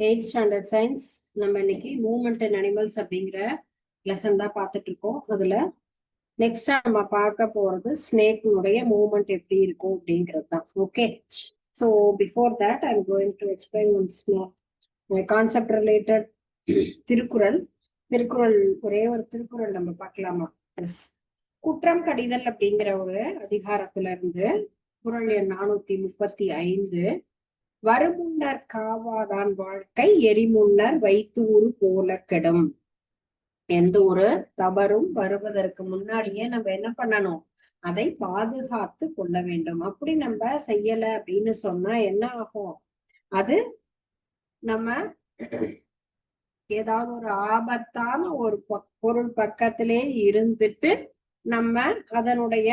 Eight standard science நம்ம இன்னைக்கு moment and animals அப்படிங்கிற லெசன் தான் பார்த்துட்டு இருக்கோம். அதுல நெக்ஸ்டா நம்ம பார்க்க போறது ஸ்னேக்னுடைய மூவ்மெண்ட் எப்படி இருக்கும் அப்படிங்கிறது தான். Okay so before that I'm going to explain once concept related Thirukkural. Thirukkural ஒரே ஒரு திருக்குறள் நம்ம பார்க்கலாமா? எஸ் குற்றம் கடிதல் அப்படிங்கிற ஒரு அதிகாரத்துல இருந்து குரல் எண் நானூத்தி முப்பத்தி ஐந்து வருமுன்னர் காவாதான் வாழ்க்கை எரிமுன்னர் வைத்தூறு போல கெடும். எந்த ஒரு தவறும் வருவதற்கு முன்னாடியே நம்ம என்ன பண்ணணும்? அதை பாதுகாத்து கொள்ள வேண்டும். அப்படி நம்ம செய்யல அப்படின்னு சொன்னா என்ன ஆகும்? அது நம்ம ஏதாவது ஒரு ஆபத்தான ஒரு பொருள் பக்கத்திலே இருந்துட்டு நம்ம அதனுடைய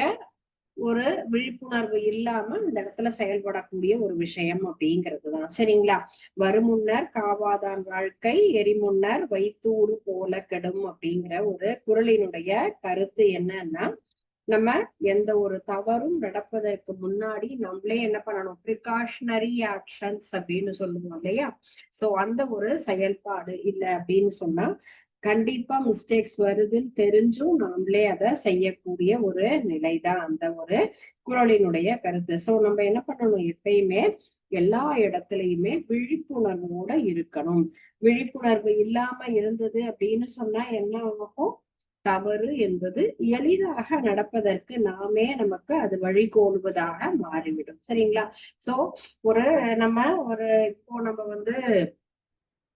ஒரு விழிப்புணர்வு இல்லாம இந்த இடத்துல செயல்படக்கூடிய ஒரு விஷயம் அப்படிங்கிறது தான் சரிங்களா? வருமுன்னர் காவாதான் வாழ்க்கை எரிமுன்னர் வைத்தூறு போல கெடும் அப்படிங்கிற ஒரு குரலினுடைய கருத்து என்னன்னா நம்ம எந்த ஒரு தவறும் நடப்பதற்கு முன்னாடி நம்மளே என்ன பண்ணணும்? ப்ரிகாஷனரி ஆக்ஷன்ஸ் அப்படின்னு சொல்லுவோம் இல்லையா? சோ அந்த ஒரு செயல்பாடு இல்லை அப்படின்னு சொன்னா கண்டிப்பா மிஸ்டேக்ஸ் வருதுன்னு தெரிஞ்சும் நாமளே அதை செய்யக்கூடிய ஒரு நிலைதான் அந்த ஒரு குரலினுடைய கருத்து. சோ நம்ம என்ன பண்ணணும்? எப்பயுமே எல்லா இடத்துலயுமே விழிப்புணர்வோட இருக்கணும். விழிப்புணர்வு இல்லாம இருந்தது அப்படின்னு சொன்னா என்ன ஆகும்? தவறு என்பது எளிதாக நடப்பதற்கு நாமே நமக்கு அது வழிகோலுவதாக மாறிவிடும். சரிங்களா? சோ ஒரு நம்ம ஒரு இப்போ நம்ம வந்து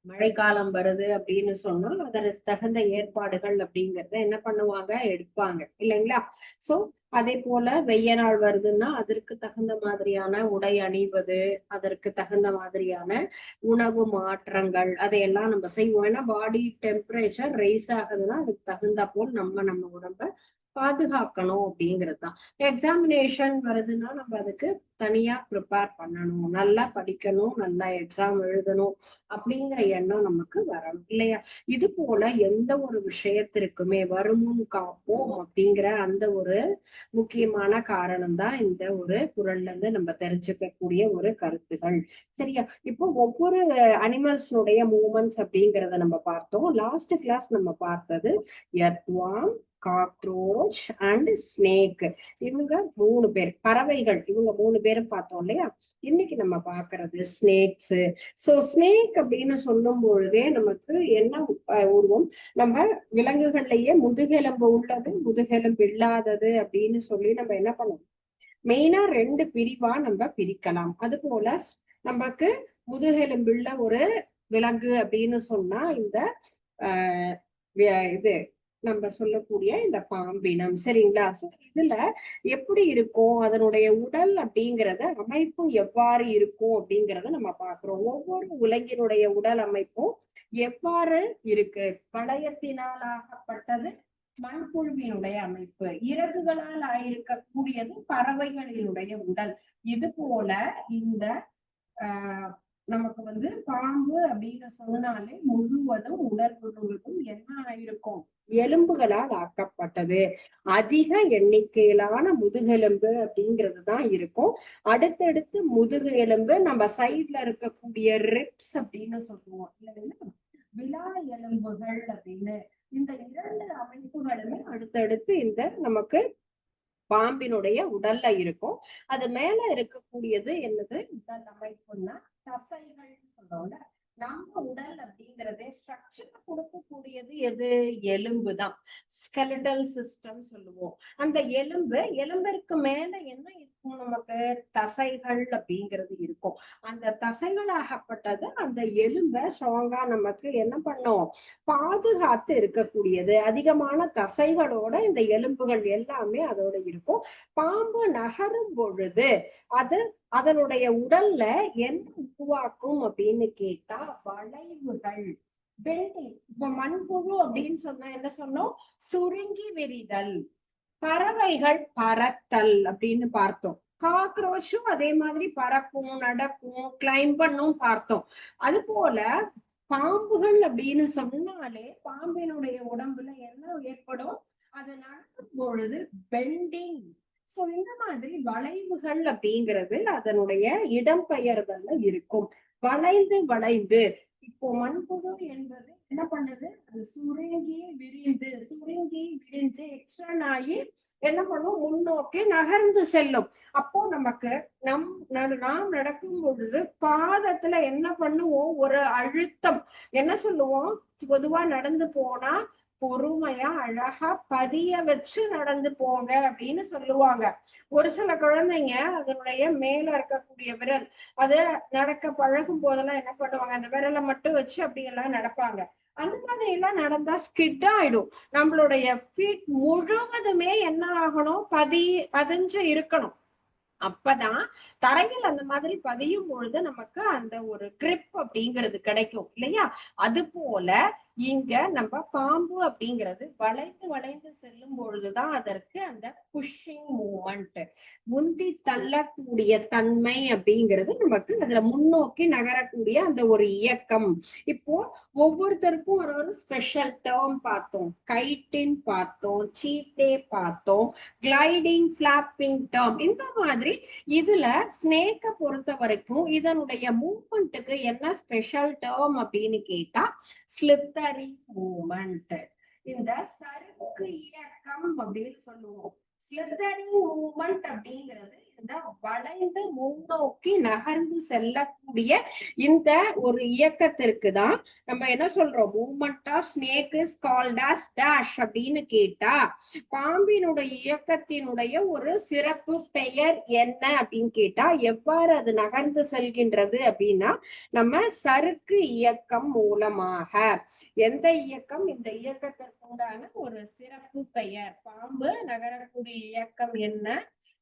மழைக்காலம் வருது அப்படின்னு சொன்னா அதற்கு தகுந்த ஏற்பாடுகள் அப்படிங்கறத என்ன பண்ணுவாங்க? எடுப்பாங்க. இல்லைங்களா? சோ அதே போல வெய்ய நாள் வருதுன்னா அதற்கு தகுந்த மாதிரியான உடை அணிவது அதற்கு தகுந்த மாதிரியான உணவு மாற்றங்கள் அதையெல்லாம் நம்ம செய்வோம். ஏன்னா பாடி டெம்பரேச்சர் ரைஸ் ஆகுதுன்னா அதுக்கு தகுந்த போல் நம்ம நம்ம உடம்ப பாதுகாக்கணும் அப்படிங்கிறது தான். எக்ஸாமினேஷன் வருதுன்னா நம்ம அதுக்கு தனியா ப்ரிப்பேர் பண்ணணும். நல்லா படிக்கணும் நல்லா எக்ஸாம் எழுதணும் அப்படிங்கிற எண்ணம் நமக்கு வரணும் இல்லையா? இது போல எந்த ஒரு விஷயத்திற்குமே வருமுன் காப்போம் அப்படிங்கிற அந்த ஒரு முக்கியமான காரணம் தான் இந்த ஒரு குரல்ல இருந்து நம்ம தெரிஞ்சுக்கக்கூடிய ஒரு கருத்துகள். சரியா? இப்போ ஒவ்வொரு அனிமல்ஸ்னுடைய மூமெண்ட்ஸ் அப்படிங்கிறத நம்ம பார்த்தோம். லாஸ்ட் கிளாஸ் நம்ம பார்த்தது எர்த்வாம் காக்ரோச் அண்ட் ஸ்னேக் இவங்க மூணு பேர் பறவைகள். இவங்க மூணு பேரும் பார்த்தோம் இல்லையா? இன்னைக்கு நம்ம பாக்குறது ஸ்னேக்ஸ் சோ ஸ்னேக் அப்படின்னு சொல்லும் பொழுதே நமக்கு என்ன உருவம்? நம்ம விலங்குகள்லயே முதுகெலும்பு உள்ளது முதுகெலும்பு இல்லாதது அப்படின்னு சொல்லி நம்ம என்ன பண்ணணும்? மெயினா ரெண்டு பிரிவா நம்ம பிரிக்கலாம். அது போல நமக்கு முதுகெலும்புள்ள ஒரு விலங்கு அப்படின்னு சொன்னா இந்த ஆஹ் இது நம்ம சொல்லக்கூடிய இந்த பாம்பினம் சரிங்களா? சோ இதுல எப்படி இருக்கும்? அதனுடைய உடல் அப்படிங்கறத அமைப்பு எவ்வாறு இருக்கும் அப்படிங்கறத நம்ம பாக்குறோம் ஒவ்வொரு உலகினுடைய உடல் அமைப்பும் எவ்வாறு இருக்கு? பழையத்தினால் ஆகப்பட்டது மண்புழுவினுடைய அமைப்பு இறகுகளால் ஆயிருக்கக்கூடியது பறவைகளினுடைய உடல். இது போல இந்த ஆஹ் நமக்கு வந்து பாம்பு அப்படின்னு சொன்னாலே முழுவதும் உடல் முழுவதும் என்ன ஆயிருக்கும் எலும்புகளால் ஆக்கப்பட்டது. அதிக எண்ணிக்கையிலான முதுகெலும்பு அப்படிங்கிறது தான் இருக்கும். அடுத்தடுத்து முதுகு எலும்பு நம்ம சைட்ல இருக்கக்கூடிய ரிப்ஸ் அப்படின்னு சொல்லுவோம். இல்லைன்னா விழா எலும்புகள் அப்படின்னு. இந்த இரண்டு அமைப்புகளுமே அடுத்தடுத்து இந்த நமக்கு பாம்பினுடைய உடல்ல இருக்கும். அது மேல இருக்கக்கூடியது என்னது? உடல் அமைப்புன்னா தசைகள் சொல்றோம்ல நம்ம உடல் அப்படிங்கறதே ஸ்ட்ரக்சர் கொடுக்கக்கூடியது எது? எலும்பு தான் ஸ்கெலட்டல் சிஸ்டம் சொல்லுவோம். அந்த எலும்பு எலும்பிற்கு மேல என்ன நமக்கு தசைகள் அப்படிங்கிறது இருக்கும். அந்த தசைகளாகப்பட்டது அந்த எலும்பை ஸ்ட்ராங்கா நமக்கு என்ன பண்ணும்? பாதுகாத்து இருக்கக்கூடியது. அதிகமான தசைகளோட இந்த எலும்புகள் எல்லாமே அதோட இருக்கும். பாம்பு நகரும் பொழுது அது அதனுடைய உடல்ல என்ன உருவாக்கும் அப்படின்னு கேட்டா வளைவுகள். பில்டிங் இப்ப மண்புழு அப்படின்னு சொன்னா என்ன சொன்னோம்? சுருங்கி விரிதல். பறவைகள் பறத்தல் அப்படின்னு பார்த்தோம். காக்ரோச்சும் அதே மாதிரி பறக்கும் நடக்கும் கிளைம் பண்ணும் பார்த்தோம். அது போல பாம்புகள் அப்படின்னு சொன்னாலே பாம்பினுடைய உடம்புல என்ன ஏற்படும்? அது நடக்கும் பொழுது பெண்டிங் சோ இந்த மாதிரி வளைவுகள் அப்படிங்கிறது அதனுடைய இடம்பெயர்தல்ல இருக்கும். வளைந்து வளைந்து. இப்போ மண்புழு என்பது என்ன பண்ணுது? அது சுருங்கி விரிந்து சுருங்கி விரிஞ்சு எக்ஸ்டன் ஆகி என்ன பண்ணும்? முன்னோக்கி நகர்ந்து செல்லும். அப்போ நமக்கு நம் நாம் நடக்கும் பொழுது பாதத்துல என்ன பண்ணுவோம்? ஒரு அழுத்தம். என்ன சொல்லுவோம்? பொதுவா நடந்து போனா பொறுமையா அழகா பதிய வச்சு நடந்து போங்க அப்படின்னு சொல்லுவாங்க. ஒரு சில குழந்தைங்க அதனுடைய மேல இருக்கக்கூடிய விரல் அது நடக்க பழகும் போதெல்லாம் என்ன பண்ணுவாங்க? அந்த விரலை மட்டும் வச்சு அப்படி எல்லாம் நடப்பாங்க. அந்த மாதிரி எல்லாம் நடந்தா ஸ்கிட் ஆயிடும். நம்மளுடைய ஃபீட் முழுவதுமே என்ன ஆகணும்? பதி பதிஞ்சு இருக்கணும். அப்பதான் தரையில் அந்த மாதிரி பதியும் பொழுது நமக்கு அந்த ஒரு கிரிப் அப்படிங்கிறது கிடைக்கும் இல்லையா? அது போல இங்க நம்ம பாம்பு அப்படிங்கிறது வளைந்து வளைந்து செல்லும் பொழுதுதான் அதற்கு அந்த புஷிங் மூமெண்ட் முந்தி தள்ளக்கூடிய தன்மை அப்படிங்கிறது நமக்கு அதுல முன்னோக்கி நகரக்கூடிய அந்த ஒரு இயக்கம். இப்போ ஒவ்வொருத்தருக்கும் ஒரு ஒரு ஸ்பெஷல் டேர்ம் பார்த்தோம். கைட்டின் பார்த்தோம் சீட்டே பார்த்தோம் கிளைடிங் பிளாப்பிங் டேர்ம் இந்த மாதிரி இதுல ஸ்னேக்கை பொறுத்த வரைக்கும் இதனுடைய மூமெண்ட்டுக்கு என்ன ஸ்பெஷல் டேர்ம் அப்படின்னு கேட்டா சரி மூமெண்ட் இந்த சறுக்கு இயக்கம் அப்படின்னு சொல்லுவோம். ஸ்லித்தரிங் மூமெண்ட் அப்படிங்கிறது இந்த வளைந்து முன்னோக்கி நகர்ந்து செல்லக்கூடிய இந்த ஒரு இயக்கத்திற்கு தான் நம்ம என்ன சொல்றோம்? Movement of snake is called dash அப்படின்னு கேட்டா பாம்பினுடைய இயக்கத்தினுடைய ஒரு சிறப்பு பெயர் என்ன அப்படின்னு கேட்டா எவ்வாறு அது நகர்ந்து செல்கின்றது அப்படின்னா நம்ம சறுக்கு இயக்கம் மூலமாக. எந்த இயக்கம்? இந்த இயக்கத்திற்கு உண்டான ஒரு சிறப்பு பெயர். பாம்பு நகரக்கூடிய இயக்கம் என்ன?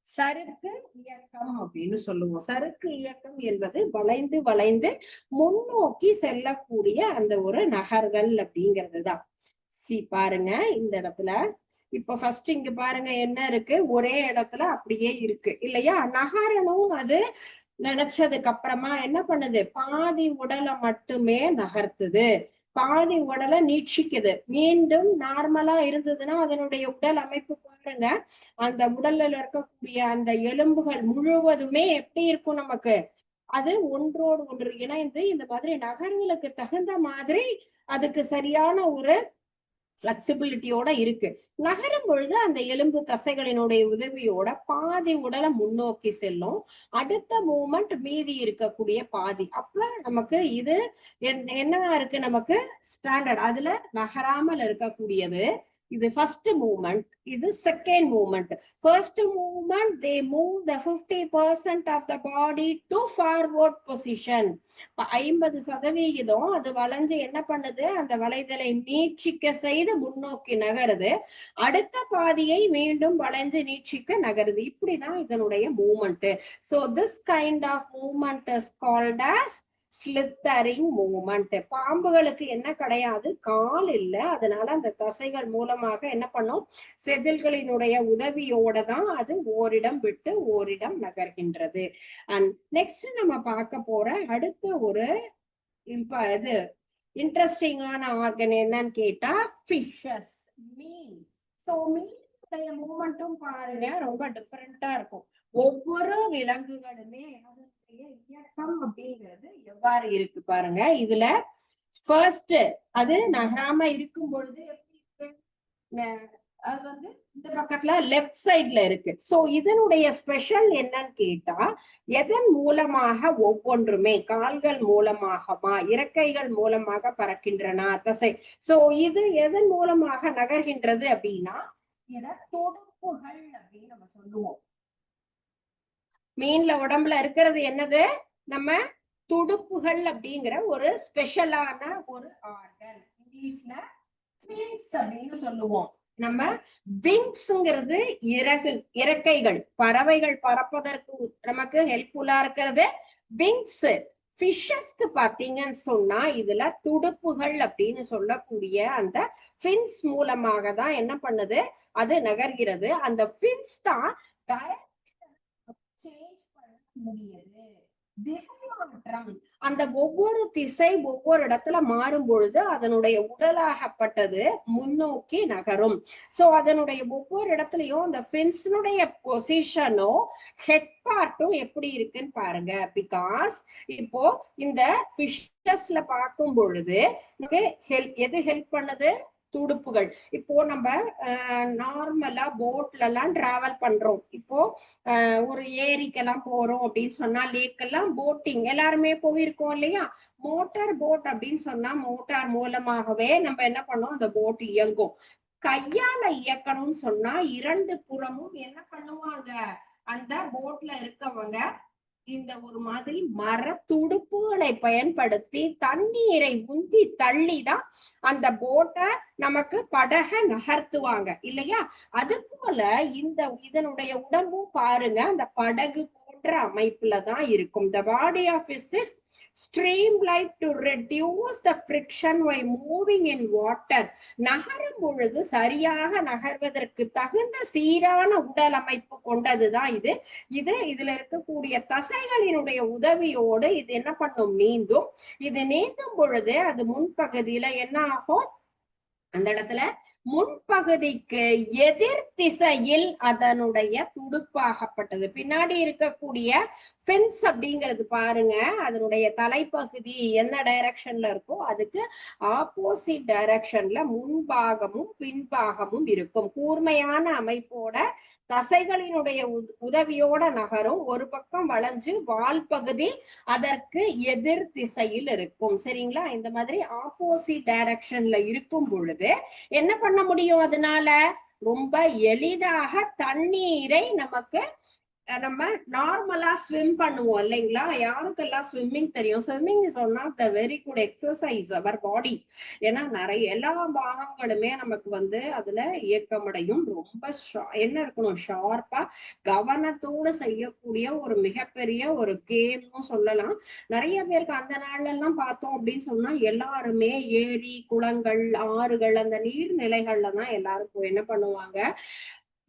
சறுக்கு இயக்கம் அப்படின்னு சொல்லுவோம். சறுக்கு இயக்கம் என்பது வளைந்து வளைந்து முன்னோக்கி செல்லக்கூடிய அந்த ஒரு நகர்தல் அப்படிங்கிறது தான் சி பாருங்க இந்த இடத்துல. இப்ப ஃபர்ஸ்ட் இங்க பாருங்க என்ன இருக்கு? ஒரே இடத்துல அப்படியே இருக்கு இல்லையா? நகரணும் அது நினைச்சதுக்கு அப்புறமா என்ன பண்ணுது? பாதி உடலை மட்டுமே நகர்த்துது. பாதி உடலை நீட்சிக்குது. மீண்டும் நார்மலா இருந்ததுன்னா அதனுடைய உடல் அமைப்பு பாருங்க. அந்த உடல்ல இருக்கக்கூடிய அந்த எலும்புகள் முழுவதுமே எப்படி இருக்கும் நமக்கு? அது ஒன்றோடு ஒன்று இணைந்து இந்த மாதிரி நகரங்களுக்கு தகுந்த மாதிரி அதுக்கு சரியான ஒரு பிளெக்சிபிலிட்டியோட இருக்கு. நகரும் பொழுது அந்த எலும்பு தசைகளினுடைய உதவியோட பாதி உடலை முன்னோக்கி செல்லும். அடுத்த மூமெண்ட் மீதி இருக்கக்கூடிய பாதி. அப்ப நமக்கு இது என்- என்னவா இருக்கு நமக்கு? ஸ்டாண்டர்ட் அதுல நகராமல் இருக்கக்கூடியது. இது ஃபர்ஸ்ட் மூமெண்ட் இது second moment first moment they move the fifty percent of the body to forward position ஐம்பது சதவிகிதம் அது வளைஞ்சு என்ன பண்ணுது? அந்த வளைதலை நீட்சிக்க செய்து முன்னோக்கி நகருது. அடுத்த பாதியை மீண்டும் வளைஞ்சு நீட்சிக்க நகருது. இப்படிதான் இதனுடைய moment so this kind of moment is called as slithering moment பாம்புகளுக்கு என்ன கிடையாது? கால் இல்ல. அதனால அந்த தசைகள் மூலமாக என்ன பண்ணும்? செதில்களினுடைய உதவியோட தான் அது ஓரிடம் விட்டு ஓரிடம் நகர்கின்றது. அண்ட் நெக்ஸ்ட் நம்ம பார்க்க போற அடுத்த ஒரு இப்ப இது. இன்ட்ரெஸ்டிங்கான ஆர்கன் என்னன்னு கேட்டா ஃபிஷஸ் மீன் சோ மீனுடைய மூமெண்ட்டும் பாருங்க ரொம்ப டிஃப்ரெண்டா இருக்கும். ஒவ்வொரு விலங்குகளுமே அதனுடைய இயக்கம் அப்படிங்கிறது எவ்வாறு இருக்கு பாருங்க. இதுல ஃபர்ஸ்ட் அது நகராம இருக்கும் பொழுது எப்படி இருக்கு? அது வந்து இந்த பக்கத்துல லெஃப்ட் சைட்ல இருக்கு. சோ இதனுடைய ஸ்பெஷல் என்னன்னு கேட்டா எதன் மூலமாக ஒவ்வொன்றுமே கால்கள் மூலமாகமா இறக்கைகள் மூலமாக பறக்கின்றன தசை. சோ இது எதன் மூலமாக நகர்கின்றது அப்படின்னா இத தொடுப்புகள் அப்படின்னு நம்ம சொல்லுவோம். மீன்ல உடம்புல இருக்கிறது என்னது? நம்ம துடுப்புகள் அப்படிங்கிற ஒரு ஸ்பெஷலான ஒரு ஆர்கன் இங்கிலீஷ்ல அப்படின்னு சொல்லுவோம். நம்ம விங்ஸ்ங்கிறது இறகு இறக்கைகள் பறவைகள் பறப்பதற்கு நமக்கு ஹெல்ப்ஃபுல்லா இருக்கிறது. விங்ஸ் ஃபிஷஸ்க்கு பாத்தீங்கன்னு சொன்னா இதுல துடுப்புகள் அப்படின்னு சொல்லக்கூடிய அந்த ஃபின்ஸ் மூலமாக தான் என்ன பண்ணுது? அது நகர்கிறது. அந்த ஃபின்ஸ் தான் சேஞ்ச் பண்ண முடியுது. திசை மாற்றம். அந்த ஒவ்வொரு திசை ஒவ்வொரு இடத்துல மாறும் பொழுது அதனுடைய உடலாகப்பட்டது முன்னோக்கி நகரும். சோ அதனுடைய ஒவ்வொரு இடத்துலயும் அந்த ஃபின்ஸினுடைய பொசிஷனும் ஹெட் பார்ட்டும் எப்படி இருக்குன்னு பாருங்க. பிகாஸ் இப்போ இந்த ஃபிஷஸ்ல பார்க்கும் பொழுது ஹெல்ப் எது ஹெல்ப் பண்ணுது? துடுப்புகள். இப்போ நம்ம நார்மலா போட்ல எல்லாம் டிராவல் பண்றோம். இப்போ ஒரு ஏரிக்கெல்லாம் போறோம் அப்படின்னு சொன்னா லேக்கெல்லாம் போட்டிங் எல்லாருமே போயிருக்கோம் இல்லையா? மோட்டார் போட் அப்படின்னு சொன்னா மோட்டார் மூலமாகவே நம்ம என்ன பண்ணோம் அந்த போட் இயங்கும். கையால இயக்கணும்னு சொன்னா இரண்டு புறமும் என்ன பண்ணுவாங்க? அந்த போட்ல இருக்கவங்க இந்த ஒரு மாதிரி மர துடுப்புகளை பயன்படுத்தி தண்ணீரை உந்தி தள்ளி தான் அந்த போட்டை நமக்கு படக நகர்த்துவாங்க இல்லையா? அது போல இந்த இதனுடைய உடம்பும் பாருங்க அந்த படகு போன்ற அமைப்புல தான் இருக்கும். The body of is streamlined to reduce the friction while moving in water நகரும் பொழுது சரியாக நகர்வதற்கு தகுந்த சீரான உடல் அமைப்பு கொண்டதுதான் இது. இது இதுல இருக்கக்கூடிய தசைகளினுடைய உதவியோடு இது என்ன பண்ணும்? நீந்தும். இது நீந்தும் பொழுது அது முன்பகுதியில என்ன ஆகும்? அந்த இடத்துல முன்பகுதிக்கு எதிர் திசையில் அதனுடைய துடுப்பாகப்பட்டது. பின்னாடி இருக்கக்கூடிய ஃபென்ஸ் அப்படிங்கிறது பாருங்க அதனுடைய தலைப்பகுதி என்ன டைரக்ஷன்ல இருக்கோ அதுக்கு ஆப்போசிட் டைரக்ஷன்ல முன்பாகமும் பின்பாகமும் இருக்கும். கூர்மையான அமைப்போட தசைகளினுடைய உதவியோட நகரும். ஒரு பக்கம் வளைஞ்சு வால் பகுதி அதற்கு எதிர் திசையில் இருக்கும். சரிங்களா? இந்த மாதிரி ஆப்போசிட் டைரக்ஷன்ல இருக்கும் பொழுது என்ன பண்ண முடியும் அதனால? ரொம்ப எளிதாக தண்ணீரை நமக்கு நம்ம நார்மலா ஸ்விம் பண்ணுவோம் இல்லைங்களா? யாருக்கெல்லாம் ஸ்விம்மிங் தெரியும்? Swimming is one of the very good exercise our body ஏன்னா நிறைய எல்லா பாகங்களுமே நமக்கு வந்து அதுல இயக்கமடையும். ரொம்ப என்ன இருக்கணும்? ஷார்ப்பா கவனத்தோடு செய்யக்கூடிய ஒரு மிகப்பெரிய ஒரு கேம்னு சொல்லலாம். நிறைய பேருக்கு அந்த நாள்ல எல்லாம் பார்த்தோம் அப்படின்னு சொன்னா எல்லாருமே ஏரி குளங்கள் ஆறுகள் அந்த நீர்நிலைகள்ல தான் எல்லாரும் என்ன பண்ணுவாங்க?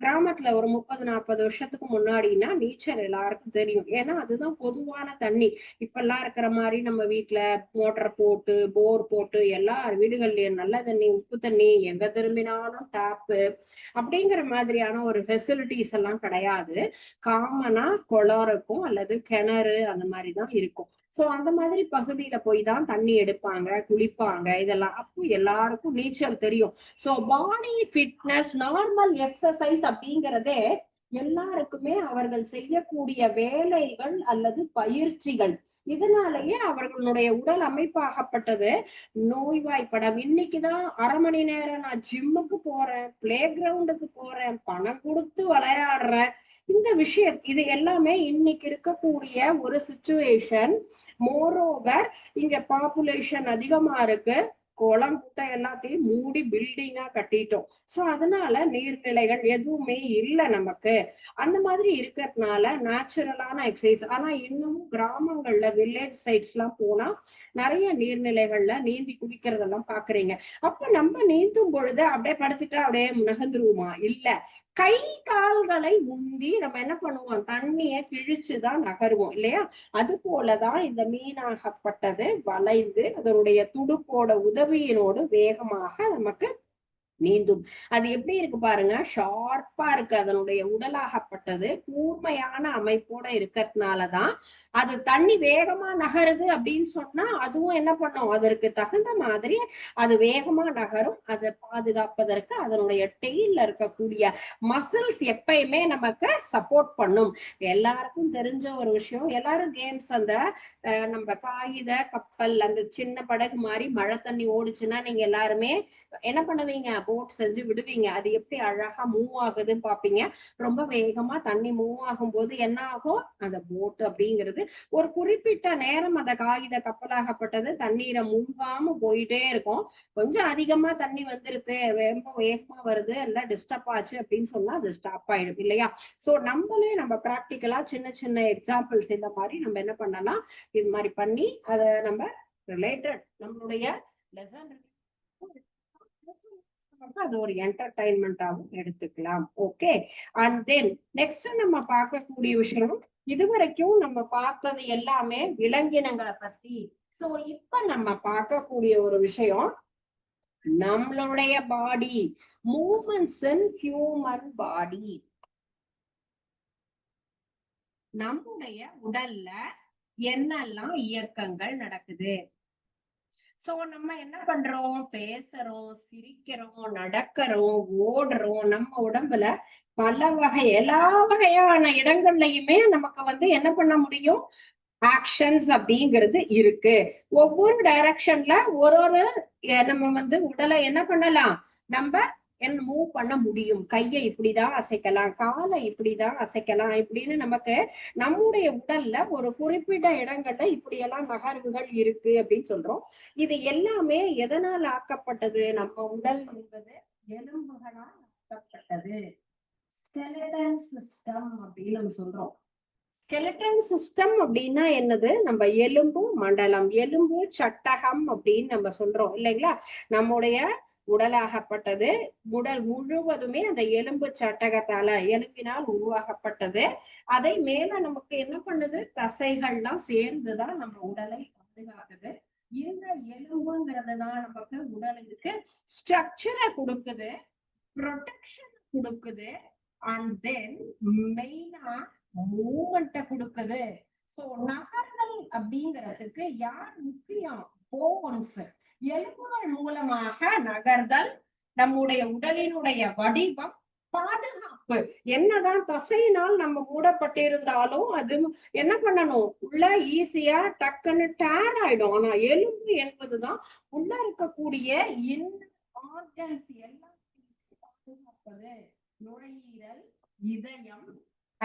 கிராமத்துல ஒரு முப்பது நாற்பது வருஷத்துக்கு முன்னாடினா நீச்சல் எல்லாருக்கும் தெரியும். ஏன்னா அதுதான் பொதுவான தண்ணி. இப்ப எல்லாம் இருக்கிற மாதிரி நம்ம வீட்டுல மோட்டர் போட்டு போர் போட்டு எல்லார் வீடுகள்லயும் நல்ல தண்ணி உப்பு தண்ணி எங்க திரும்பினாலும் டேப்பு அப்படிங்கிற மாதிரியான ஒரு ஃபெசிலிட்டிஸ் எல்லாம் கிடையாது. காமனா குளம் இருக்கும் அல்லது கிணறு அந்த மாதிரிதான் இருக்கும். சோ அந்த மாதிரி பகுதியில போய் தான் தண்ணி எடுப்பாங்க குளிப்பாங்க இதெல்லாம். அப்போ எல்லாருக்கும் நீச்சல் தெரியும். So body fitness normal exercise அப்படிங்கறதே எல்லாருக்குமே அவர்கள் செய்யக்கூடிய வேலைகள் அல்லது பயிற்சிகள். இதனாலேயே அவர்களுடைய உடல் அமைப்பாகப்பட்டது. நோய்வாய்ப்படம். இன்னைக்குதான் அரை மணி நேரம் நான் ஜிம்முக்கு போறேன் பிளே கிரவுண்டுக்கு போறேன் பணம் கொடுத்து விளையாடுறேன். இந்த விஷயம் இது எல்லாமே இன்னைக்கு இருக்கக்கூடிய ஒரு சுச்சுவேஷன் மோரோவர் இங்க பாப்புலேஷன் அதிகமா இருக்கு. குளம் குட்டை எல்லாத்தையும் மூடி பில்டிங்கா கட்டிட்டோம். சோ அதனால நீர்நிலைகள் எதுவுமே இல்லை நமக்கு. அந்த மாதிரி இருக்கிறதுனால நேச்சுரலான எக்ஸசைஸ் ஆனா இன்னமும் கிராமங்கள்ல வில்லேஜ் சைட்ஸ் எல்லாம் போனா நிறைய நீர்நிலைகள்ல நீந்தி குடிக்கிறதெல்லாம் பாக்குறீங்க. அப்ப நம்ம நீந்தும் பொழுது அப்படியே படுத்துட்டா அப்படியே நகர்ந்துருவோமா? இல்ல. கை கால்களை உந்தி நம்ம என்ன பண்ணுவோம்? தண்ணிய கிழிச்சுதான் நகருவோம் இல்லையா? அது போலதான் இந்த மீனாகப்பட்டது வளைந்து அதனுடைய துடுப்போட உதவி உதவியினோடு வேகமாக நமக்கு நீந்தும் அது எப்படி இருக்கு பாருங்க ஷார்ப்பா இருக்கு. அதனுடைய உடலாகப்பட்டது. கூர்மையான அமைப்போட இருக்கிறதுனாலதான் அது தண்ணி வேகமா நகருது அப்படின்னு சொன்னா அதுவும் என்ன பண்ணும்? அதற்கு தகுந்த மாதிரி அது வேகமா நகரும். அதை பாதுகாப்பதற்கு அதனுடைய டெய்ல இருக்கக்கூடிய மசில்ஸ் எப்பயுமே நமக்கு சப்போர்ட் பண்ணும். எல்லாருக்கும் தெரிஞ்ச ஒரு விஷயம். எல்லாரும் கேம்ஸ் அந்த நம்ம காகித கப்பல் அந்த சின்ன படகு மாதிரி மழை தண்ணி ஓடுச்சுன்னா நீங்க எல்லாருமே என்ன பண்ணுவீங்க? போட் செஞ்சு விடுவீங்க. அது எப்படி அழகா மூவ் ஆகுதுன்னு பாப்பீங்க ரொம்ப வேகமா தண்ணி மூவ் ஆகும் போது என்ன ஆகும் அந்த போட் அப்படிங்கிறது. ஒரு குறிப்பிட்ட நேரம் அந்த காகித கப்பலாகப்பட்டது தண்ணீரை மூழ்காம போயிட்டே இருக்கும். கொஞ்சம் அதிகமா தண்ணி வந்துருது. ரொம்ப வேகமா வருது. எல்லாம் டிஸ்டர்ப் ஆச்சு அப்படின்னு சொன்னா அது ஸ்டாப் ஆயிடும் இல்லையா? சோ நம்மளே நம்ம ப்ராக்டிக்கலா சின்ன சின்ன எக்ஸாம்பிள்ஸ் இந்த மாதிரி நம்ம என்ன பண்ணலாம்? இது மாதிரி பண்ணி அதை நம்ம ரிலேட்டட் நம்மளுடைய லெசன் அது ஒரு என்டர்டைன்மெண்டாகவும் எடுத்துக்கலாம். ஓகே அண்ட் தென் நெக்ஸ்ட் நம்ம பார்க்கக்கூடிய விஷயம் இதுவரைக்கும் நம்ம பார்த்தது எல்லாமே விலங்கினங்களை பத்தி. சோ இப்ப நம்ம பார்க்கக்கூடிய ஒரு விஷயம் நம்மளுடைய பாடி மூமெண்ட்ஸ் இன் ஹியூமன் பாடி நம்முடைய உடல்ல என்னெல்லாம் இயக்கங்கள் நடக்குது? சோ நம்ம என்ன பண்றோம்? பேசுறோம் சிரிக்கிறோம் நடக்கிறோம் ஓடுறோம். நம்ம உடம்புல பல வகை எல்லா வகையான இடங்கள்லயுமே நமக்கு வந்து என்ன பண்ண முடியும்? ஆக்ஷன்ஸ் அப்படிங்கிறது இருக்கு. ஒவ்வொரு டைரக்ஷன்ல ஒரு ஒரு நம்ம வந்து உடலை என்ன பண்ணலாம்? நம்ம என்ன மூவ் பண்ண முடியும். கையை இப்படிதான் அசைக்கலாம் காலை இப்படிதான் அசைக்கலாம் இப்படின்னு நமக்கு நம்முடைய உடல்ல ஒரு குறிப்பிட்ட இடங்கள்ல இப்படியெல்லாம் நகர்வுகள் இருக்கு அப்படின்னு சொல்றோம். இது எல்லாமே எதனால் ஆக்கப்பட்டது? நம்ம உடல் என்பது எலும்புகளால் ஆக்கப்பட்டது. ஸ்கெலட்டன் சிஸ்டம் அப்படின்னு நம்ம சொல்றோம். ஸ்கெலட்டன் சிஸ்டம் அப்படின்னா என்னது? நம்ம எலும்பு மண்டலம் எலும்பு சட்டகம் அப்படின்னு நம்ம சொல்றோம் இல்லைங்களா? நம்முடைய உடலாகப்பட்டது. உடல் முழுவதுமே அந்த எலும்பு சட்டகத்தால எலும்பினால் உருவாகப்பட்டது. அதை மேல நமக்கு என்ன பண்ணுது? தசைகள்லாம் சேர்ந்துதான் நம்ம உடலை பாதுகாக்குது. இந்த எலும்புங்கிறது தான் நமக்கு உடலுக்கு ஸ்ட்ரக்சரை கொடுக்குது ப்ரொடெக்ஷன் கொடுக்குது அண்ட் தென் மெயினா மூமெண்ட்டை கொடுக்குது. சோ நகர்தல் அப்படிங்கிறதுக்கு யார் முக்கியம்? போன்ஸ் எலும்புகள் மூலமாக நகர்தல் நம்முடைய உடலினுடைய வடிவம் பாதுகாப்பு. என்னதான் தசையினால் நம்ம மூடப்பட்டிருந்தாலும் அது என்ன பண்ணணும்? உள்ள ஈஸியா டக்குன்னு டேர் ஆயிடும். ஆனா எலும்பு என்பதுதான் உள்ள இருக்கக்கூடிய இந்த ஆர்கன்ஸ் எல்லாத்தையும் பாதுகாப்பது. நுரையீரல் இதயம்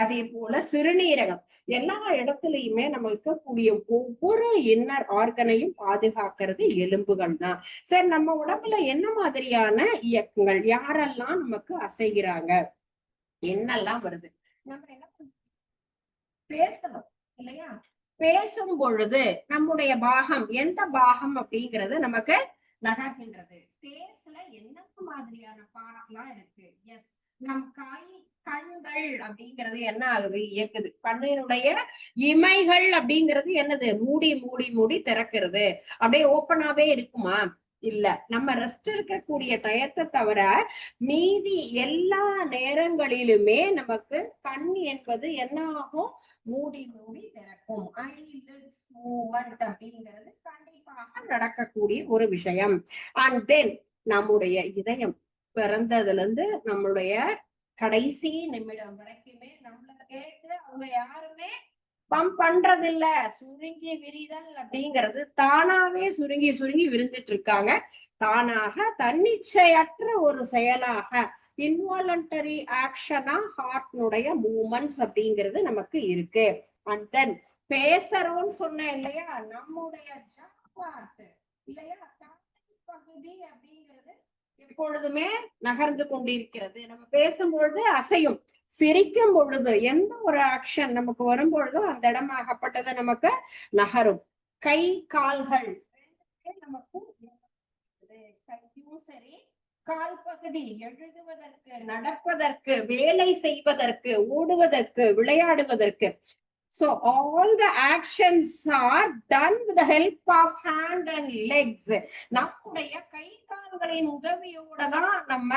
அதே போல சிறுநீரகம். எல்லா இடத்துலயுமே நம்ம இருக்கக்கூடிய ஒவ்வொரு இன்னர் ஆர்கனையும் பாதுகாக்கிறது எலும்புகள் தான். சரி நம்ம உடம்புல என்ன மாதிரியான இயக்கங்கள்? யாரெல்லாம் நமக்கு அசைகிறாங்க? என்னெல்லாம் வருது? நம்ம என்ன பேசணும் இல்லையா? பேசும் பொழுது நம்முடைய பாகம் எந்த பாகம் அப்படிங்கிறது நமக்கு நகர்கின்றது. பேசல என்னென்ன மாதிரியான பார்ட்லாம் இருக்கு? எஸ் நம் கை கண்கள் அப்படிங்கிறது என்ன ஆகுது? இயக்குது. கண்ணினுடைய இமைகள் அப்படிங்கிறது என்னது? மூடி மூடி மூடி திறக்கிறது. அப்படியே ஓப்பனாவே இருக்குமா? இல்ல. நம்ம ரெஸ்ட் இருக்கக்கூடிய டயத்தை தவிர மீதி எல்லா நேரங்களிலுமே நமக்கு கண் என்பது என்ன ஆகும் மூடி மூடி திறக்கும். ஐலிட்ஸ் மூமெண்ட் அப்படிங்கிறது கண்டிப்பாக நடக்கக்கூடிய ஒரு விஷயம். அண்ட் தென் நம்முடைய இதயம் பிறந்ததுல இருந்து நம்மளுடைய கடைசி நிமிடம் வரைக்குமே நம்மள கேட்டு அவங்க யாருமே பம்ப் பண்றது இல்ல சுருங்கி விரிதல் அப்படிங்கிறது தானாவே சுருங்கி சுருங்கி விரிஞ்சிட்டு இருக்காங்க. தானாக தன்னிச்சையற்ற ஒரு செயலாக இன்வாலண்டரி ஆக்ஷனா ஹார்ட்னுடைய மூமெண்ட்ஸ் அப்படிங்கிறது நமக்கு இருக்கு. அண்ட் தென் பேசுறோம்னு சொன்னேன் இல்லையா? நம்முடைய ஜாபார்ட் இல்லையா? பகுதி அப்படிங்கிற எப்பொழுதுமே நகர்ந்து கொண்டிருக்கிறது. நம்ம பேசும்பொழுது அசையும். சிரிக்கும் பொழுது எந்த ஒரு ஆக்ஷன் நமக்கு வரும் பொழுதும் அந்த ஆகப்பட்டதை நமக்கு நகரும். கை கால்கள் நமக்கு கையும் சரி. கால் பகுதி எழுதுவதற்கு நடப்பதற்கு வேலை செய்வதற்கு ஓடுவதற்கு விளையாடுவதற்கு. So all the actions are done with the help of hand and legs. நம்முடைய கை கால்களின் உதவியோட தான் நம்ம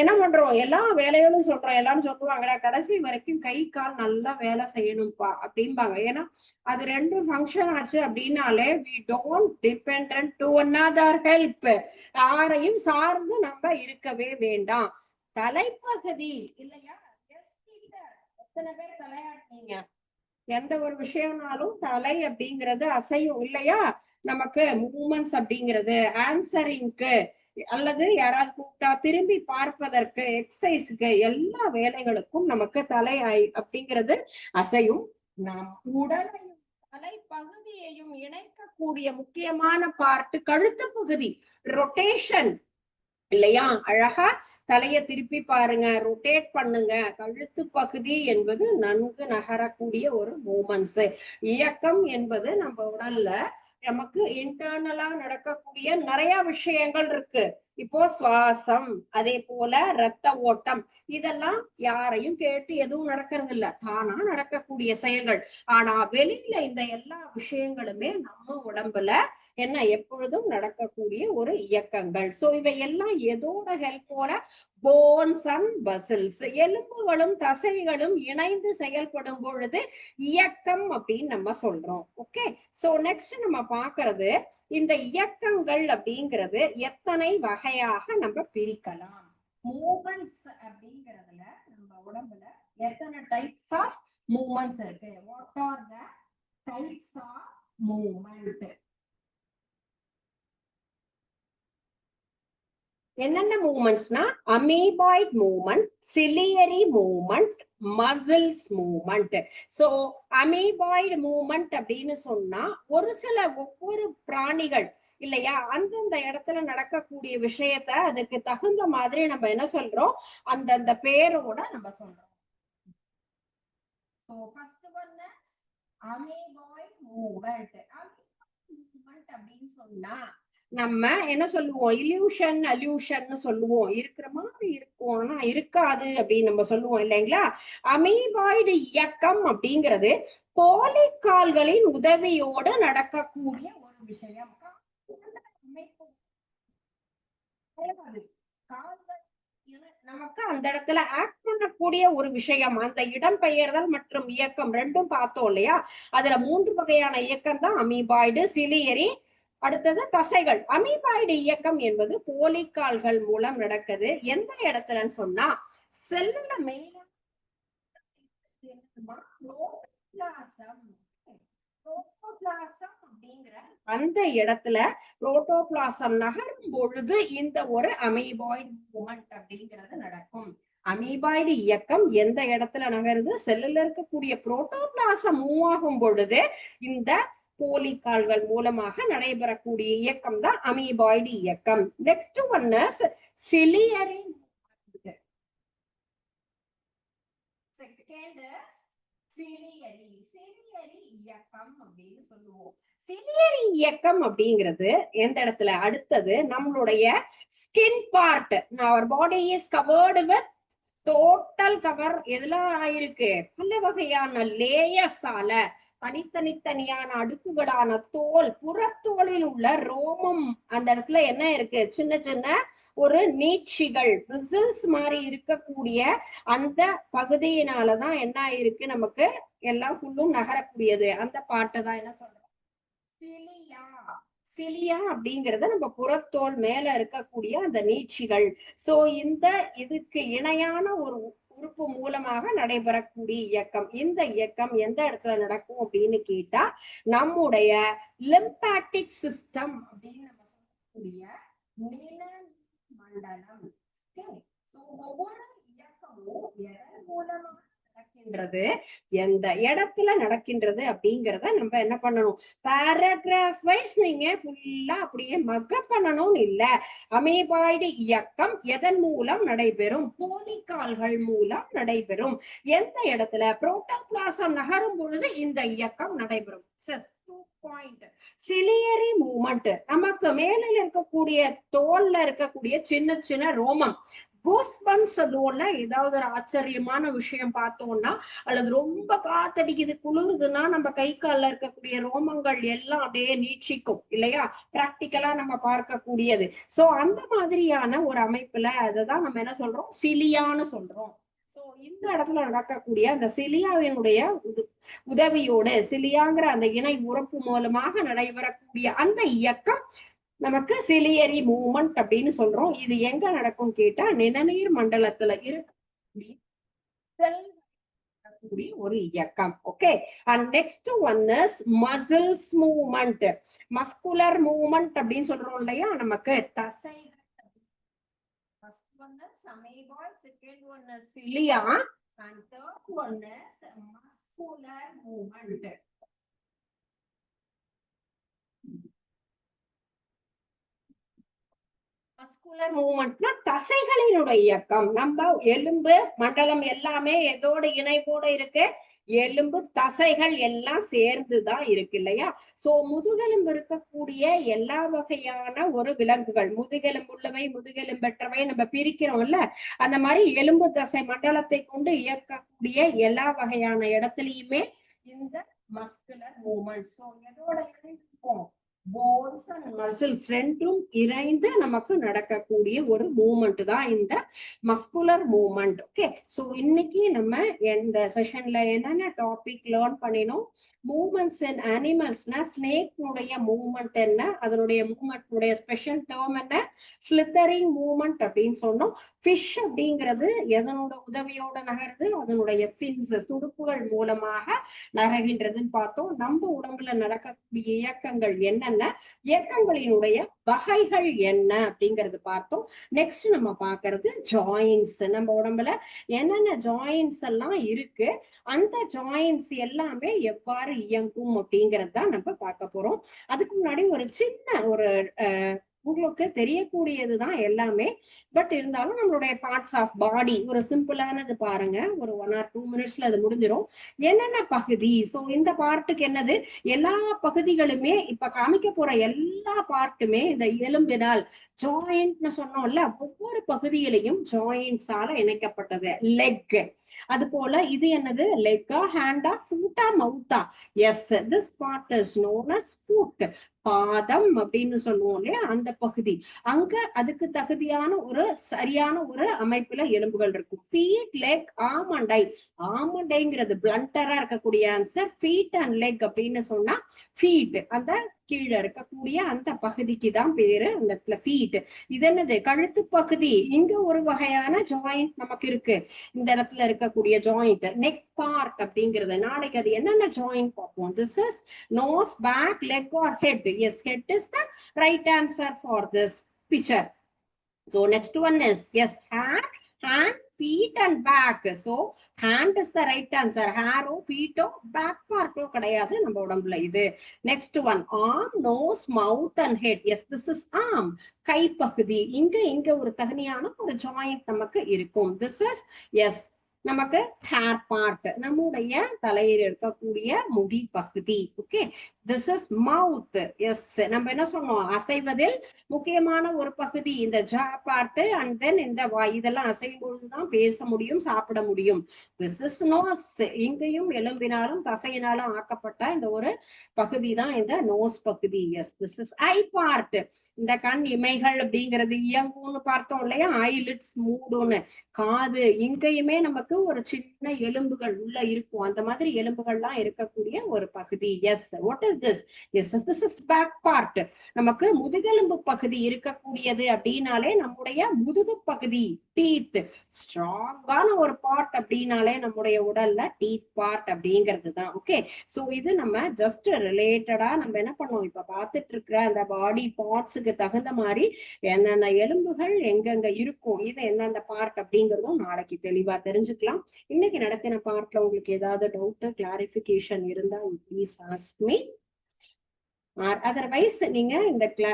என்ன பண்றோம்? எல்லா வேலைகளும் சொல்றோம். எல்லாரும் சொல்லுவாங்கடா கடைசி வரைக்கும் கை கால் நல்லா வேலை செய்யணும்ப்பா அப்படிம்பாங்க. ஏன்னா அது ரெண்டும் ஃபங்க்ஷன் ஆச்சு அப்படின்னாலே we don't depend to another help யாரையும் சார்ந்து நம்ம இருக்கவே வேண்டாம். தலைப்பகுதி இல்லையா? எத்தனை பேர் தலையாட்டினீங்க? எந்த ஒரு விஷயம்னாலும் தலை அப்படிங்கிறது அசையும் இல்லையா? நமக்கு மூமெண்ட்ஸ் அப்படிங்கிறது ஆன்சரிங்க்கு அல்லது யாராவது கூப்பிட்டா திரும்பி பார்ப்பதற்கு எக்ஸசைஸ்க்கு எல்லா வேலைகளுக்கும் நமக்கு தலை அப்படிங்கிறது அசையும். நம் உடலையும் தலை பகுதியையும் இணைக்கக்கூடிய முக்கியமான பார்ட் கழுத்து பகுதி ரொட்டேஷன் இல்லையா? அழகா தலைய திருப்பி பாருங்க ரொட்டேட் பண்ணுங்க. கழுத்து பகுதி என்பது நன்கு நகரக்கூடிய ஒரு மூமெண்ட்ஸ் இயக்கம் என்பது நம்ம உடல்ல நமக்கு இன்டர்னலா நடக்கக்கூடிய நிறைய விஷயங்கள் இருக்கு. இப்போ சுவாசம் அதே போல ரத்த ஓட்டம் இதெல்லாம் யாரையும் கேட்டு எதுவும் நடக்கிறது இல்ல தானா நடக்கக்கூடிய செயல்கள். ஆனா வெளியில இந்த எல்லா விஷயங்களுமே நம்ம உடம்புல என்ன எப்பொழுதும் நடக்கக்கூடிய ஒரு இயக்கங்கள். சோ இவை எல்லாம் எதோட ஹெல்ப் போல போன்ஸ் அண்ட் பசில்ஸ் எலும்புகளும் தசைகளும் இணைந்து செயல்படும் பொழுது இயக்கம் அப்படின்னு நம்ம சொல்றோம். ஓகே சோ நெக்ஸ்ட் நம்ம பாக்குறது இந்த இயக்கங்கள் அப்படிங்கிறது எத்தனை வகையாக நம்ம பிரிக்கலாம்? மூமெண்ட்ஸ் அப்படிங்கிறதுல நம்ம உடம்புல எத்தனை டைப்ஸ் ஆஃப் மூமெண்ட்ஸ் இருக்கு? What are the types of moment என்னென்ன மூமெண்ட்ஸ்னா amoeboid moment ciliary moment muscles moment so amoeboid moment அப்படின்னு சொன்னா ஒரு சில ஒவ்வொரு பிராணிகள் இல்லையா? அந்தந்த இடத்துல நடக்கக்கூடிய விஷயத்த அதுக்கு தகுந்த மாதிரி நம்ம என்ன சொல்றோம்? அந்தந்த பேரோட நம்ம சொல்றோம். So மூமெண்ட் அப்படின்னு சொன்னா நம்ம என்ன சொல்லுவோம்? இல்யூஷன் அல்யூஷன் சொல்லுவோம். இருக்கிற மாதிரி இருக்கும். ஆனா இருக்காது அப்படின்னு நம்ம சொல்லுவோம் இல்லைங்களா? அமீபாய்டு இயக்கம் அப்படிங்கிறது போலிக்கால்களின் உதவியோட நடக்கக்கூடிய ஒரு விஷயம். நமக்கு அந்த இடத்துல ஆக்ட் பண்ணக்கூடிய ஒரு விஷயம். அந்த இடம் பெயர்தல் மற்றும் இயக்கம் ரெண்டும் பார்த்தோம் இல்லையா? அதுல மூன்று வகையான இயக்கம் தான் அமீபாய்டு சிலியரி அடுத்தது தசைகள். அமீபாய்டு இயக்கம் என்பது போலிக்கால்கள் மூலம் நடக்குது. எந்த இடத்துலன்னு சொன்னா செல்லுல மெயினா அப்படிங்கிற அந்த இடத்துல புரோட்டோபிளாசம் நகரும் பொழுது இந்த ஒரு அமீபாய்டு மூமெண்ட் அப்படிங்கிறது நடக்கும். அமீபாய்டு இயக்கம் எந்த இடத்துல நகருது? செல்லுல இருக்கக்கூடிய புரோட்டோபிளாசம் மூவ் ஆகும் பொழுது இந்த கோழிக்கால்கள் மூலமாக நடைபெறக்கூடிய இயக்கம். தான் அமீபாய்டு இயக்கம் next one ciliary ciliary ciliary இயக்கம் அப்படின்னு சொல்லுவோம். சிலியரி இயக்கம் அப்படிங்கிறது எந்த இடத்துல? அடுத்தது நம்மளுடைய skin part our body is covered with total cover எதுல ஆயிருக்கு? பல வகையான லேயர்ஸால தனித்தனித்தனியான அடுக்குகளான தோல் புறத்தோலில் உள்ள ரோமம் அந்த இடத்துல என்ன இருக்கு? சின்ன சின்ன ஒரு நீட்சிகள் பிரிசில்ஸ் மாதிரி இருக்கக்கூடிய அந்த பகுதியினாலதான் என்ன இருக்கு நமக்கு எல்லாம் ஃபுல்லும் நகரக்கூடியது. அந்த பாட்டை தான் என்ன சொல்றோம்? சிலியா. சிலியா அப்படிங்கறது நம்ம புறத்தோல் மேல இருக்கக்கூடிய அந்த நீட்சிகள். சோ இந்த இதுக்கு இணையான ஒரு உறுப்பு மூலமாக நடைபெறக்கூடிய இயக்கம். இந்த இயக்கம் எந்த இடத்துல நடக்கும் அப்படின்னு கேட்டா நம்முடைய லிம்பாட்டிக் சிஸ்டம் அப்படின்னு நம்ம சொல்லக்கூடிய நில மண்டலம். ஒவ்வொரு இயக்கமும் எதன் மூலமாக நடக்கின்றது எந்த இடத்துல நடக்கின்றது அப்படிங்கறத நம்ம என்ன பண்ணணும்? பேராகிராஃப் வைஸ் நீங்க ஃபுல்லா அப்படியே மக்க பண்ணணும்னு இல்ல. அமீபாய்டு இயக்கம் எதன் மூலம் நடைபெறும்? போலிக்கால்கள் மூலம் நடைபெறும். எந்த இடத்துல? புரோட்டோபிளாசம் நகரும் பொழுது இந்த இயக்கம் நடைபெறும். Point ciliary moment. நமக்கு மேல இருக்கக்கூடிய தோல்ல இருக்கக்கூடிய சின்ன சின்ன ரோமம். கோஸ்பம்ஸ் பம்ஸ் ஏதாவது ஒரு ஆச்சரியமான விஷயம் பார்த்தோம்னா அல்லது ரொம்ப காத்தடிக்குது குளிருதுன்னா நம்ம கை கால இருக்கக்கூடிய ரோமங்கள் எல்லாம் அப்படியே நீட்சிக்கும் இல்லையா? பிராக்டிக்கலா நம்ம பார்க்கக்கூடியது. சோ அந்த மாதிரியான ஒரு அமைப்புல அததான் நம்ம என்ன சொல்றோம்? சிலியான்னு சொல்றோம். சோ இந்த இடத்துல நடக்கக்கூடிய அந்த சிலியாவினுடைய உதவியோடு சிலியாங்கிற அந்த இணை உறுப்பு மூலமாக நடைபெறக்கூடிய அந்த இயக்கம் நமக்கு சிலியரி மூமெண்ட் அப்படின்னு சொல்றோம். இது எங்க நடக்கும் கேட்டா நிணநீர் மண்டலத்துல இருக்கக்கூடிய செல் நடக்கக்கூடிய ஒரு இயக்கம். Okay and next one is muscles movement muscular movement அப்படின்னு சொல்றோம் இல்லையா? நமக்கு தசை first one second one cilia and third one is muscular movement muscular மூவ்மெண்ட்னா தசைகளினுடைய இயக்கம். நம்ம எலும்பு மண்டலம் எல்லாமே எதோட இணைப்போட இருக்கு. எலும்பு தசைகள் எல்லாம் சேர்ந்துதான் இருக்கு இல்லையா? சோ முதுகெலும்பு இருக்கக்கூடிய எல்லா வகையான ஒரு விலங்குகள் முதுகெலும்புள்ளவை முதுகெலும்பற்றவை நம்ம பிரிக்கிறோம்ல. அந்த மாதிரி எலும்பு தசை மண்டலத்தை கொண்டு இயக்கக்கூடிய எல்லா வகையான இடத்துலயுமே இந்த மஸ்குலர் மூமெண்ட் சோ எதோட இணைந்திருக்கும் போன்ஸ் அண்ட் மசில்ஸ் ரெண்டும் இணைந்து நமக்கு நடக்கக்கூடிய ஒரு மூமெண்ட் தான் இந்த மஸ்குலர் மூமெண்ட் ஓகே சோ இன்னைக்கு நம்ம இந்த செஷன்ல என்னென்ன டாபிக் லேர்ன் பண்ணினோம்? மூமெண்ட்ஸ் இன் அனிமல்ஸ்னா ஸ்னேக்னுடைய மூமெண்ட் என்ன? அதனுடைய மூமெண்ட்னுடைய ஸ்பெஷல் டேர்ம் என்ன? ஸ்லித்தரிங் மூமெண்ட் அப்படின்னு சொன்னோம். ஃபிஷ் அப்படிங்கிறது எதனோட உதவியோட நகருது? அதனுடைய ஃபின்ஸ் துடுப்புகள் மூலமாக நகர்கின்றதுன்னு பார்த்தோம். நம்ம உடம்புல நடக்கக்கூடிய இயக்கங்கள் என்னென்ன? இயக்கங்களினுடைய வகைகள் என்ன அப்படிங்கறது பார்த்தோம். நெக்ஸ்ட் நம்ம பாக்குறது ஜாயின்ஸ் நம்ம உடம்புல என்னென்ன ஜாயின்ஸ் எல்லாம் இருக்கு அந்த ஜாயின்ஸ் எல்லாமே எவ்வாறு இயங்கும் அப்படிங்கறது தான் நம்ம பார்க்க போறோம். அதுக்கு முன்னாடி ஒரு சின்ன ஒரு உங்களுக்கு உங்களுக்கு தெரியக்கூடியதுதான் எல்லாமே. பட் இருந்தாலும் நம்மளுடைய பார்ட்ஸ் ஆஃப் பாடி ஒரு சிம்பிளானது பாருங்க. ஒரு ஒன் ஆர் டூ மினிட்ஸ்ல அது முடிஞ்சிடும் என்னென்ன பகுதி? சோ இந்த பார்ட்டுக்கு என்னது? எல்லா பகுதிகளுமே இப்ப காமிக்க போற எல்லா பார்ட்டுமே இந்த எலும்பினால் ஜாயிண்ட்னு சொன்னோம்ல ஒவ்வொரு பகுதியிலையும் ஜாயிண்ட்ஸால இணைக்கப்பட்டது. லெக் அது போல இது என்னது? லெக்கா ஹேண்டா ஃபுட்டா மவுத்தா yes this part is known as foot பாதம் அப்படின்னு சொல்லுவோம் இல்லையா? அந்த பகுதி. அங்க அதுக்கு தகுதியான ஒரு சரியான ஒரு அமைப்புல எலும்புகள் இருக்கும். ஃபீட் லெக் ஆமண்டை ஆமண்டைங்கிறது பிளண்டரா இருக்கக்கூடிய ஆன்சர் ஃபீட் அண்ட் லெக் அப்படின்னு சொன்னா ஃபீட் அந்த கீழே இருக்கக்கூடிய அந்த பகுதிக்கு தான் பேரு அந்த இடத்துல ஃபீட் இது என்னது? கழுத்து பகுதி. இங்க ஒரு வகையான ஜாயிண்ட் நமக்கு இருக்கு. இந்த இடத்துல இருக்கக்கூடிய ஜாயிண்ட் நெக் பார்ட் அப்படிங்கிறது. நாளைக்கு அது என்னென்ன ஜாயிண்ட் பார்ப்போம்? This is nose back leg or head yes head is the right answer for this picture so next one is yes hand, hand feet and back. So hand is the right answer. Hair ஓ feet ஓ back part ஓ கிடையாது நம்ம உடம்புல இது. Next one arm, nose, mouth and head. Yes, this is arm. கைப்பகுதி இங்க இங்க ஒரு தகுதியான ஒரு ஜாயிண்ட் நமக்கு இருக்கும். This is yes. நமக்கு ஹேர் பார்ட் நம்முடைய தலையில் இருக்கக்கூடிய முடி பகுதி okay this is mouth yes நம்ம என்ன சொன்னோம் அசைவதில் முக்கியமான ஒரு பகுதி இந்த ஜா பார்ட் அண்ட் தென் இந்த வாய் இதெல்லாம் அசையும் பொழுதுதான் பேச முடியும் சாப்பிட முடியும். திஸ் இஸ் நோஸ் இங்கேயும் எலும்பினாலும் தசையினாலும் ஆக்கப்பட்ட இந்த ஒரு பகுதி தான் இந்த நோஸ் பகுதி. Yes this is eye part இந்த கண் இமைகள் அப்படிங்கிறது இயங்கும்னு பார்த்தோம் இல்லையா? ஐலிட்ஸ் மூடுன்னு காது இங்கேயுமே நமக்கு ஒரு சின்ன எலும்புகள் உள்ள இருக்கும். அந்த மாதிரி எலும்புகள்லாம் இருக்கக்கூடிய ஒரு பகுதி. Yes what is this is this is back part நமக்கு முதுகெலும்பு பகுதி இருக்கக்கூடியது அப்படின்னாலே நம்முடைய முதுகு பகுதி டீத் ஸ்ட்ராங்கான ஒரு பார்ட் அப்படின்னாலே நம்முடைய உடல்ல டீத் பார்ட் அப்படிங்கிறது தான் ஓகே சோ இது நம்ம ஜஸ்ட் ரிலேட்டடா நம்ம என்ன பண்ணோம் இப்ப பார்த்துட்டு இருக்கிற அந்த பாடி பார்ட்ஸுக்கு தகுந்த மாதிரி என்னென்ன எலும்புகள் எங்கெங்க இருக்கும் இது எந்தெந்த பார்ட் அப்படிங்கறதும் நாளைக்கு தெளிவா தெரிஞ்சுக்கலாம். இன்னைக்கு நடத்தின பார்ட்ல உங்களுக்கு ஏதாவது டவுட் கிளாரிபிகேஷன் இருந்தா ப்ளீஸ் ஆஸ்க் மீ அதர்வைஸ் நீங்க இந்த கிளா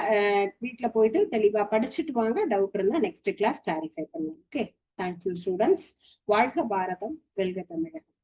வீட்ல போயிட்டு தெளிவா படிச்சுட்டு வாங்க. டவுட் இருந்தா நெக்ஸ்ட் கிளாஸ் கிளாரிஃபை பண்ணுவோம். ஓகே தேங்க்யூ ஸ்டூடெண்ட்ஸ் வாழ்க பாரதம். வெல்க தமிழகம்.